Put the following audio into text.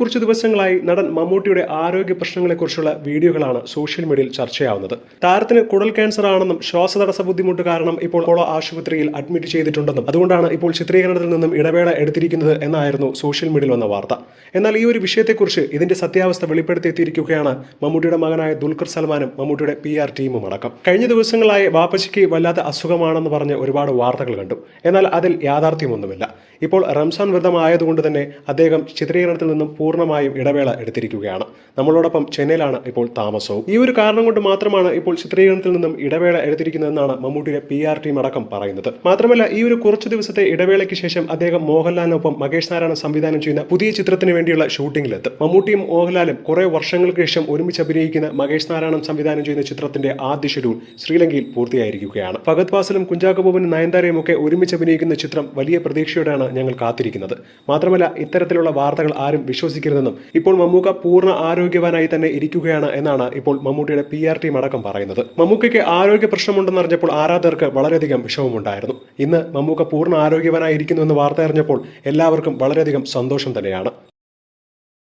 കുറച്ചു ദിവസങ്ങളായി നടൻ മമ്മൂട്ടിയുടെ ആരോഗ്യ പ്രശ്നങ്ങളെക്കുറിച്ചുള്ള വീഡിയോകളാണ് സോഷ്യൽ മീഡിയയിൽ ചർച്ചയാവുന്നത്. താരത്തിന് കുടൽ ക്യാൻസർ ആണെന്നും ശ്വാസതടസ്സ ബുദ്ധിമുട്ട് കാരണം ഇപ്പോൾ അപ്പോളോ ആശുപത്രിയിൽ അഡ്മിറ്റ് ചെയ്തിട്ടുണ്ടെന്നും അതുകൊണ്ടാണ് ഇപ്പോൾ ചിത്രീകരണത്തിൽ നിന്നും ഇടവേള എടുത്തിരിക്കുന്നത് എന്നായിരുന്നു സോഷ്യൽ മീഡിയയിൽ വന്ന വാർത്ത. എന്നാൽ ഈ ഒരു വിഷയത്തെക്കുറിച്ച് ഇതിന്റെ സത്യാവസ്ഥ വെളിപ്പെടുത്തിയെത്തിയിരിക്കുകയാണ് മമ്മൂട്ടിയുടെ മകനായ ദുൽഖർ സൽമാനും മമ്മൂട്ടിയുടെ പി ആർ ടീമും അടക്കം. കഴിഞ്ഞ ദിവസങ്ങളായി വാപ്പച്ചിക്ക് വല്ലാത്ത അസുഖമാണെന്ന് പറഞ്ഞ് ഒരുപാട് വാർത്തകൾ കണ്ടു. എന്നാൽ അതിൽ യാഥാർത്ഥ്യമൊന്നുമില്ല. ഇപ്പോൾ റംസാൻ വ്രതമായതുകൊണ്ട് തന്നെ അദ്ദേഹം ചിത്രീകരണത്തിൽ നിന്നും പൂർണമായും ഇടവേള എടുത്തിരിക്കുകയാണ്. നമ്മളോടൊപ്പം ചെന്നൈയിലാണ് ഇപ്പോൾ താമസവും. ഈ ഒരു കാരണം കൊണ്ട് മാത്രമാണ് ഇപ്പോൾ ചിത്രീകരണത്തിൽ നിന്നും ഇടവേള എടുത്തിരിക്കുന്നതെന്നാണ് മമ്മൂട്ടിയുടെ പി ആർ ടീം അടക്കം പറയുന്നത്. മാത്രമല്ല ഈ ഒരു കുറച്ചു ദിവസത്തെ ഇടവേളയ്ക്ക് ശേഷം അദ്ദേഹം മോഹൻലാലിനൊപ്പം മകേഷ് നാരായണ സംവിധാനം ചെയ്യുന്ന പുതിയ ചിത്രത്തിന് വേണ്ടിയുള്ള ഷൂട്ടിംഗിലെത്തും മമ്മൂട്ടിയും മോഹൻലാലും കുറെ വർഷങ്ങൾക്ക് ശേഷം ഒരുമിച്ച് അഭിനയിക്കുന്ന മകേഷ് നാരായണൻ സംവിധാനം ചെയ്യുന്ന ചിത്രത്തിന്റെ ആദ്യ ഷെഡ്യൂൾ ശ്രീലങ്കയിൽ പൂർത്തിയായിരിക്കുകയാണ്. ഫഗത് വാസലും കുഞ്ചാക്കോ ബോബനും നയൻതാരയും ഒക്കെ ഒരുമിച്ച് അഭിനയിക്കുന്ന ചിത്രം വലിയ പ്രതീക്ഷയോടെയാണ് ഞങ്ങൾ കാത്തിരിക്കുന്നത്. മാത്രമല്ല ഇത്തരത്തിലുള്ള വാർത്തകൾ ആരും വിശ്വസിക്കരുതെന്നും ഇപ്പോൾ മമ്മൂക്ക പൂർണ ആരോഗ്യവാനായി തന്നെ ഇരിക്കുകയാണ് എന്നാണ് ഇപ്പോൾ മമ്മൂട്ടിയുടെ പി ആർ ടീം അടക്കം പറയുന്നത്. മമ്മൂക്കയ്ക്ക് ആരോഗ്യ പ്രശ്നമുണ്ടെന്ന് അറിഞ്ഞപ്പോൾ ആരാധകർക്ക് വളരെയധികം വിഷമമുണ്ടായിരുന്നു. ഇന്ന് മമ്മൂക്ക പൂർണ ആരോഗ്യവാനായിരിക്കുന്നു എന്ന് വാർത്ത അറിഞ്ഞപ്പോൾ എല്ലാവർക്കും വളരെയധികം സന്തോഷം തന്നെയാണ്.